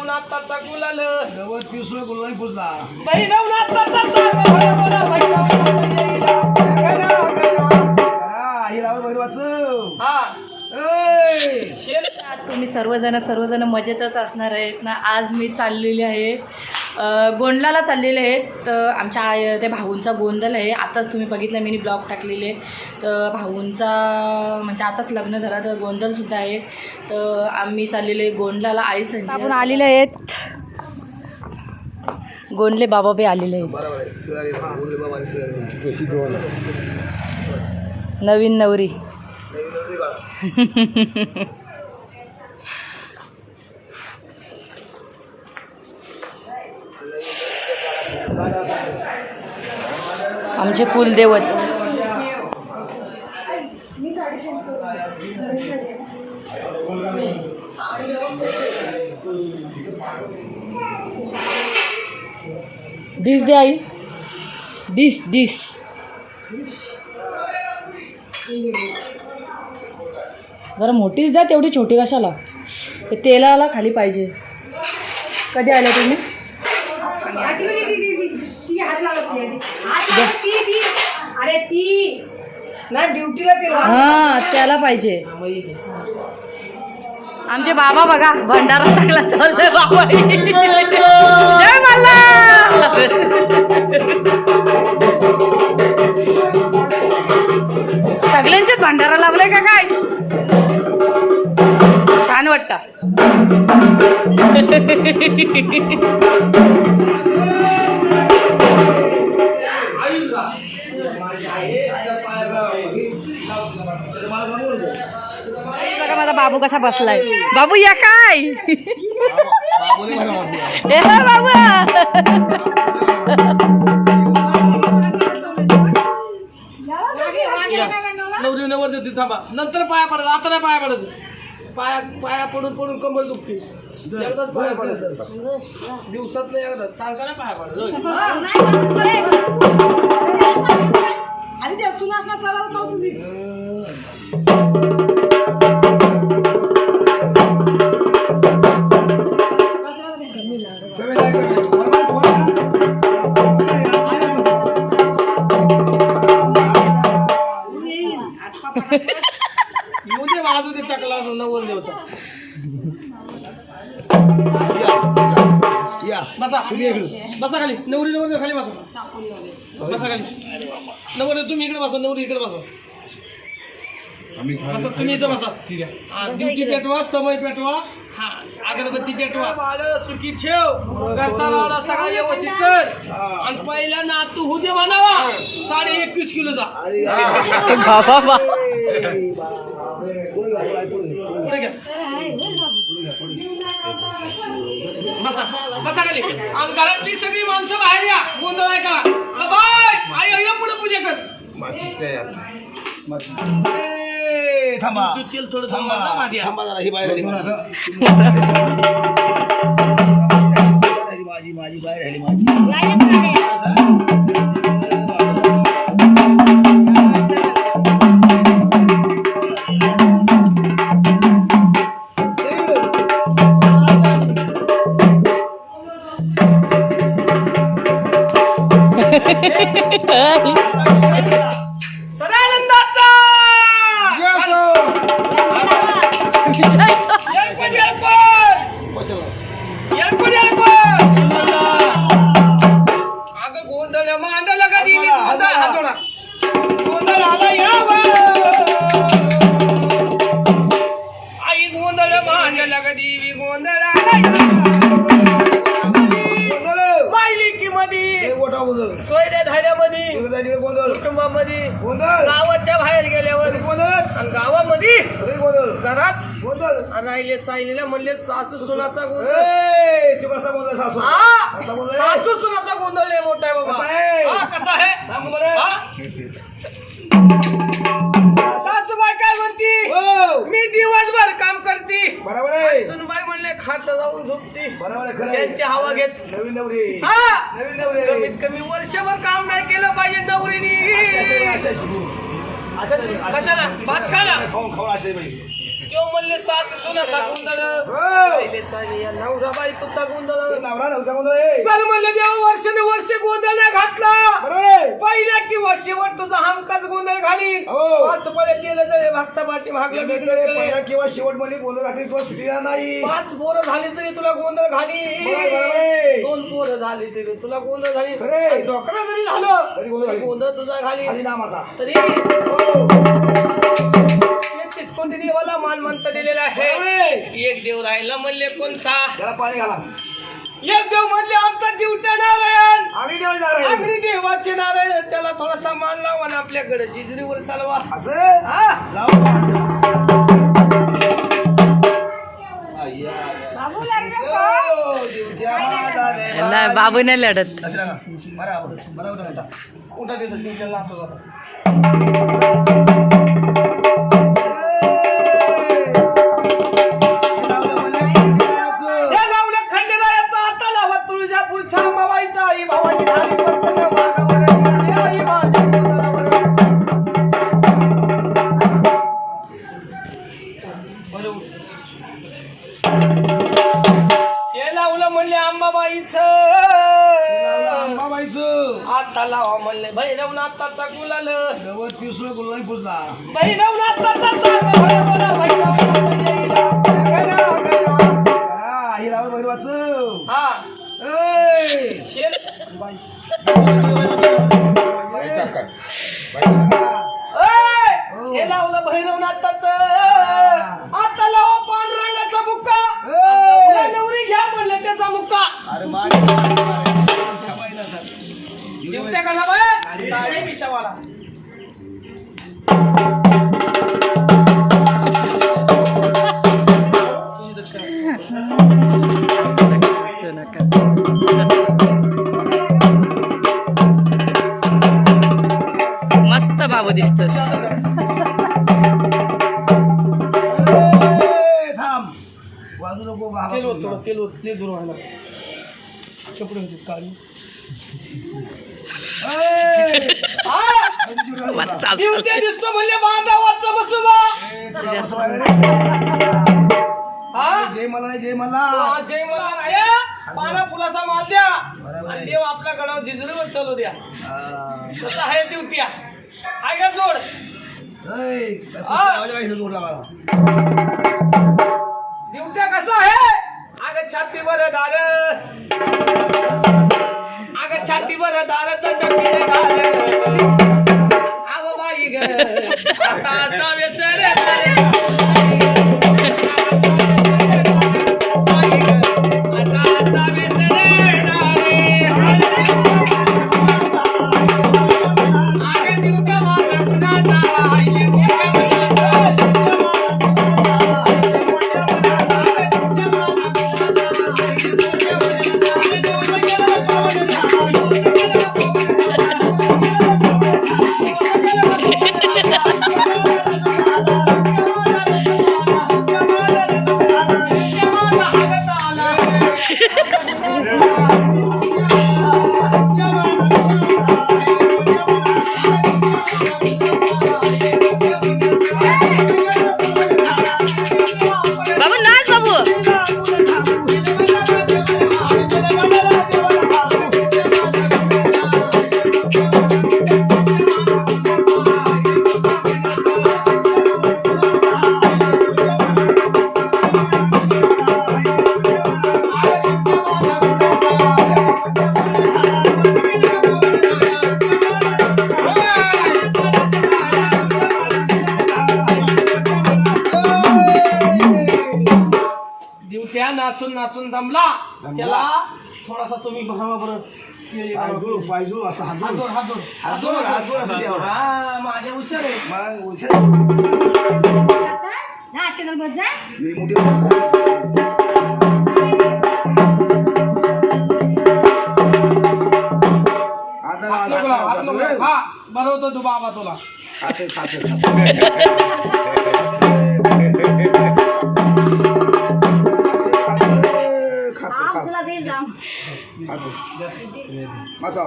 नवनाथाचा गुलाल. तीस रुपये गुलाबी पुजला. बाई नवनाथाचा सर्वजण सर्वजण मजेतच असणार आहेत ना? आज मी चाललेली आहे गोंडलाला चाललेले आहेत. तर आमच्या आय- त्या भाऊंचा गोंधळ आहे. आताच तुम्ही बघितलं मी ब्लॉग टाकलेले. तर भाऊंचा म्हणजे आताच लग्न झालं तर गोंधळसुद्धा आहे. तर आम्ही चाललेलो आहे गोंडलाला. आई संजय आपण आलेले आहेत. गोंडले बाबा बी आलेले आहेत. बरोबर आहे. आमचे कुलदेवत. डिश दे आई. डिश डिश जरा मोठीच द्या तेवढी छोटी कशाला? ते तेलाला खाली पाहिजे. कधी आल्या तुम्ही? अरे ती. ना ड्युटीला ते हा त्याला पाहिजे. आमचे बाबा बघा भंडारा चांगला चालतोय बाबा. जय. सगळ्यांचेच भंडारा लावलाय का काय? छान वाटतं. बाबू कसा बसलाय बाबू या काय. ए बाबू नवरी नवर देते थांबा नंतर पाया पडायचं आता नाही पाया पडायचं पाया पाया पडून पडून कंबर दुखते एकदाच पाया दिवसात नाही एकदा सांगा ना पाया पडायचं आणि ते सुनासना चालवतो तुम्ही बसा तुम्ही इकडे. बसा खाली. नवरी नवर खाली बसा. बसा खाली. नवर तुम्ही इकडे बसा नवरी इकडे बसा. आम्ही बसा तुम्ही इथं बसा. हा पेटवा समय पेटवा. हा अगरबत्ती पेटवा. बाळ सुखी ठेव. सगळा व्यवस्थित कर. आणि पहिला नातू होऊ दे म्हणावा. साडे एकवीस किलोचा बाबा. बसा बसा खाली आणि घरातली सगळी माणसं बाहेर या गोंधळ आहे का बाय आई आई पुढे पूजा कर थांबा थोडं थांबा थांबा जरा ही बाहेर आली माझी माझी बाहेर आली माझी सासू सुनाचा गोंधळ हा सासू सुनाचा गोंधळ लय मोठा आहे बाबा कसा आहे? हा कसा आहे सांग बरं? सासूबाई काय म्हणती हो. मी दिवसभर काम करते बरोबर आहे सुनबाई म्हणले खाट जाऊन झोपते बरोबर आहे खरं आहे. त्यांची हवा घेत नवीन नवरी हा नवीन नवरी कमीत कमी वर्षभर काम नाही केलं पाहिजे नवरीनी अशा शिकू. अशा शिकू. कशाला? भात खाला? खाऊन खाऊन अशा पाहिजे तो सासू सुनाचा गोंधळ. पहिले नवरा बायकोचा गोंधळ नवरा नवसा गोंधळ आहे. चल म्हणले देव वर्षाने वर्ष गोंधळ नाही घातला बरोबर आहे. पहिल्या किंवा शेवट तुझा हमकाच गोंधळ घाली हो. पाच पळे केलं जळे भक्ता पाठी भागलं इकडे बिगडलं पहिला. किंवा शेवटमध्ये गोंधळ घातली तुला स्त्रिया नाही पाच पोरं झाली तरी तुला गोंधळ घाली बरोबर, आहे. दोन पोरं झाली तरी तुला गोंधळ झाली खरं. आणि जरी झालं तरी गोंधळ घाली. गोंधळ तुझा घाली आधी नामाचा तरी हो. एक चिसकोंडी देवाला मान म्हणता दिलेला आहे. एक देव राहिला म्हणले कोणचा त्याला पाणी घाला एक देव म्हणले आमचा दिवट्या नारायण आगरी देवाला जाणार आहे. अग्नी देवाचे नारायण त्याला थोडासा मान लावा ना आपल्याकडे जिजरीवर चालवा असं हा बाबू? हो, देवा. नाही लढत. बराबर बराबर म्हणता. कुठं Thank you. बाबू दिसतोस. वाजू नको. तेल होत थोडं तेल होत दूर व्हायला कपडे होते काळी! हा दिसतो म्हणजे? हा जय मला जय मला. हा, जय मला पाना फुलाचा माल द्या. देव आपल्या गडावर जिजरीवर चालू द्या. हा. कसं आहे दिवट्या आहे का जोड जोडला मला दिवट्या कसा आहे अगं छाती बर दार अगं छाती बर दार दंड दार आव बाई ग असा असा व्यसर असा नाचून दमला त्याला थोडासा तुम्ही भरावा बरं. पायजू पायजू असं द्यावं. हा, माझ्या हुशार आहे मग उशीर आता? जा, आत्याकडे बस जा. मी मोठी आता हात नको लाव, हात नको लाव. हा बरवतो तू बाबा तुला खाते खाते खाते माझा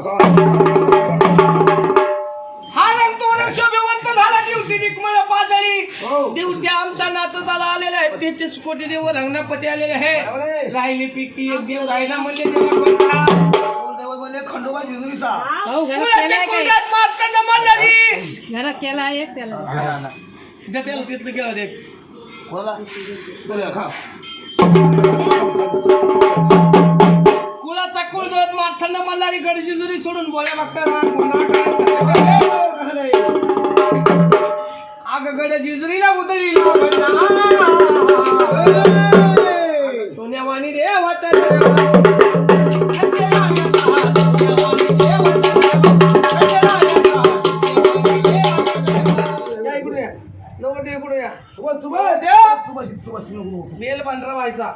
हा रंग तो रंग शोभेवंत झाला जीव देवटी निकमळ पातळी हो. देवटी आमचा नाचत आला आलेला आहे. तेहतीस कोटी देव रंगणापती आलेले आहे. राहिली पिकी एक देव राहिला म्हणले देवा कोणता कुलदैवत म्हणले खंडोबा जेजुरीचा. हो केला एक त्याला. त्याला तिथलं केलं ते कोणाला खा. कुलदेवत मारताना मल्हारी गडची जुरी सोडून बोल्या काय कसं? आग गड जिजुरीला उतरली सोन्यावाणी नको. बेल पांढरा व्हायचा.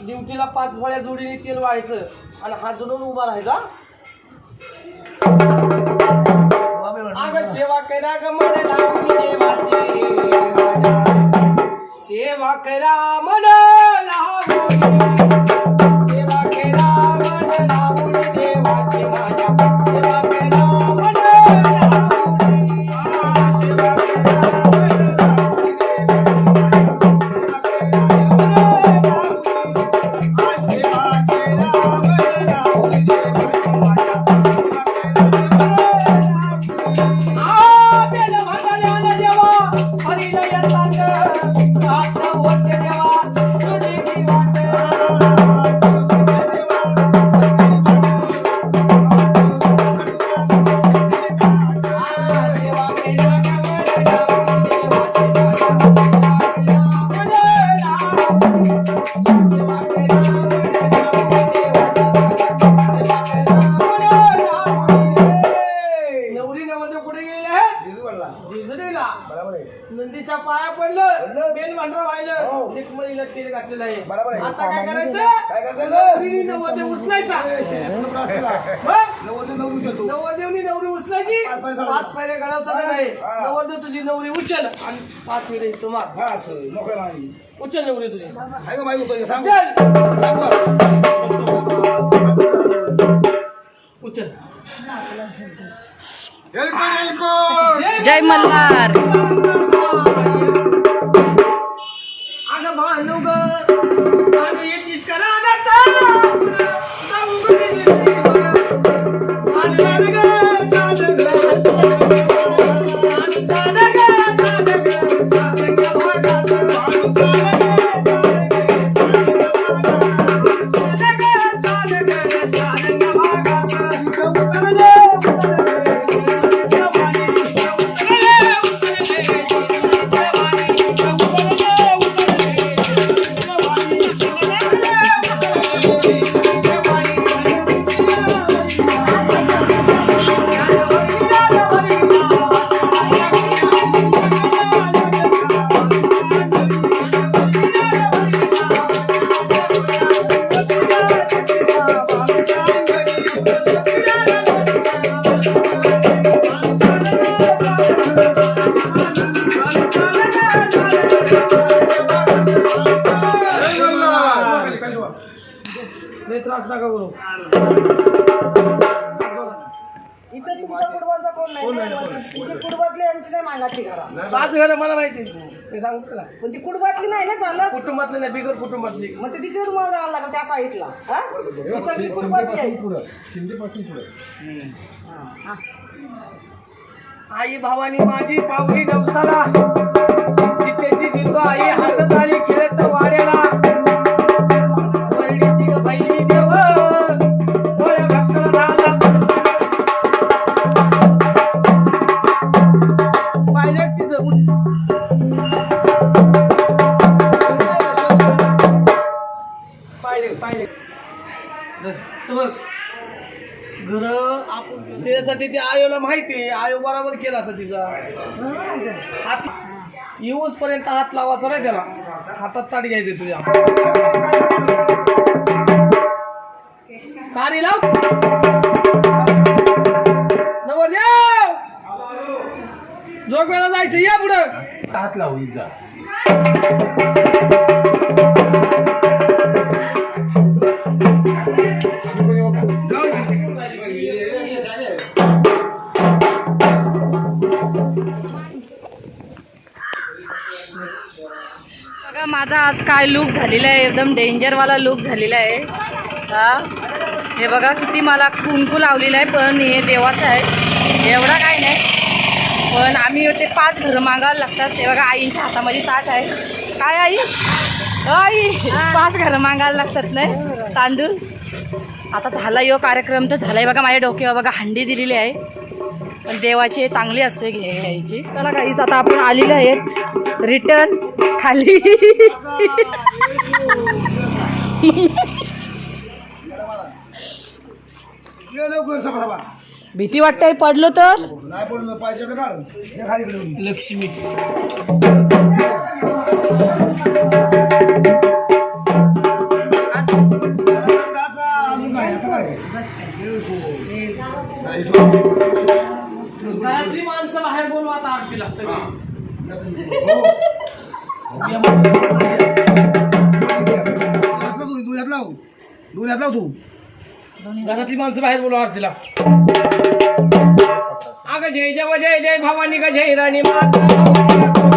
ड्युटीला पाच फळ्या जोडीने तेल व्हायचं आणि हात जोडून उभा राहायचा. अग सेवा करा ग मन लावणी देवाची सेवा करा मन नवरी आहे. नंदीच्या पाया पडलं. बेल भांडरा हो. व्हायलं निकमळीला तेल घातलेलं आहे बरोबर आहे. आता काय करायचं काय करायचं? नवरदेव उचलायचा. हं? नवरदेव नवरू शकतो. नवरदेवनी नवरी उचलायची पाच पायऱ्या गळवता नाही हा. नवरदेव तुझी नवरी उचल आणि पाच फेरे तुम्हाला हा. उचल नवरी तुझी आहे का माहिती? सांग. सांग. उचल जय मल्हार. पाच घर मला माहिती मी सांगतो तुला पण ती कुटुंबातली नाही ना चालत? कुटुंबातले नाही बिगर कुटुंबातली. मग ते तिकडे मला जावं लागेल त्या साईडला. हा? ही सगळी कुटुंबातली आहे. आई भावानी माझी पावली नवसाला. जितेची जिंदो आई हसत आली खेळत वाड्याला. त्याच्यासाठी ते आयोला माहिती आहे. आयो बरोबर केला असं तिचा. हात येऊच पर्यंत हात लावायचा नाही त्याला. हातात ताट घ्यायचे तुझ्या. कारी लाव. नवरदेव जोगव्याला जायचं या पुढं. हात लावू जा बघा माझा आज काय लुक झालेला आहे. एकदम डेंजरवाला लुक झालेला आहे. हा? हे बघा किती मला कुंकू लावलेलं आहे पण हे देवाचं आहे. एवढा काय नाही. पण आम्ही ते पाच घरं मागायला लागतात. ते बघा आईंच्या हातामध्ये ताट आहे. काय आई? आई पाच घरं मागायला लागतात नाही? तांदूळ. आता झाला यो कार्यक्रम तर झालाय बघा माझ्या डोक्यावर बघा हंडी दिलेली आहे. पण देवाची चांगली असते घे घ्यायची चला काहीच आता आपण आलेले आहेत. रिटर्न खाली. भीती वाटते पडलो तर. लक्ष्मी. लाव तू, लाव. लाव तू घरातली माणसं बाहेर बोलवा आरतीला अगं जय जय जय जय भवानी ग जय राणी माता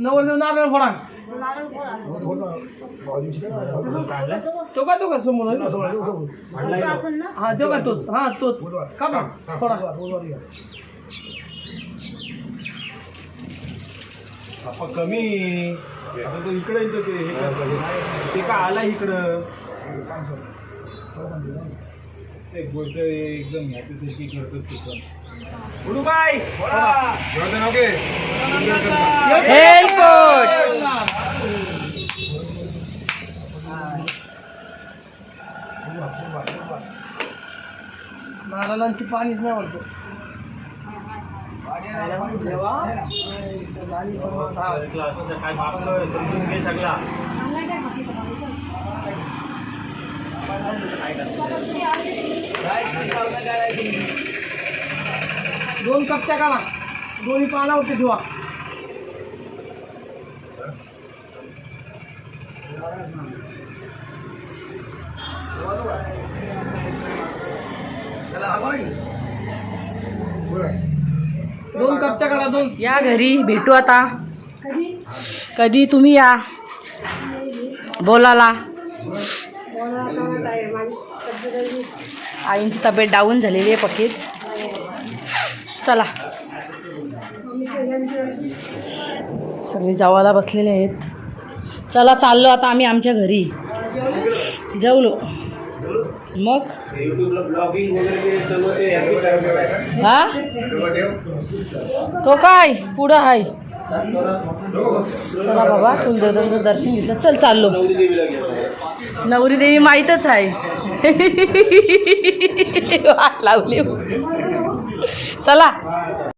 नवर नारळ फोडा. तो का तो का समोर हा तो का तोच. हा तोच. का बा फोडा. कमी. आता तो इकडे येतो ते. हे ते का आला इकडं? एक गोष्ट एकदम ह्याच्यासाठी करतो तिथं उडू बाय हेलकोट नारळांची पाणीच नाही म्हणतो. समाधान. काय मागलं समजून घे सगळा दोन कपच्या काढा दोन्ही पानावरती ठेवा. दोन कपच्या काढा दोन. या घरी भेटू आता. कधी? तुम्ही या? बोलाला. आईंची तब्येत डाऊन झालेली आहे पक्कीच चला. सगळे जेवायला बसलेले आहेत. चला चाललो आता आम्ही आमच्या घरी. जेवलो. मग? हा? तो काय? पुढं आहे चला बाबा कुलदेवतांचं दर्शन घेतलं. चल चाललो. नवरी देवी माहीतच आहे. वाट लावली. चला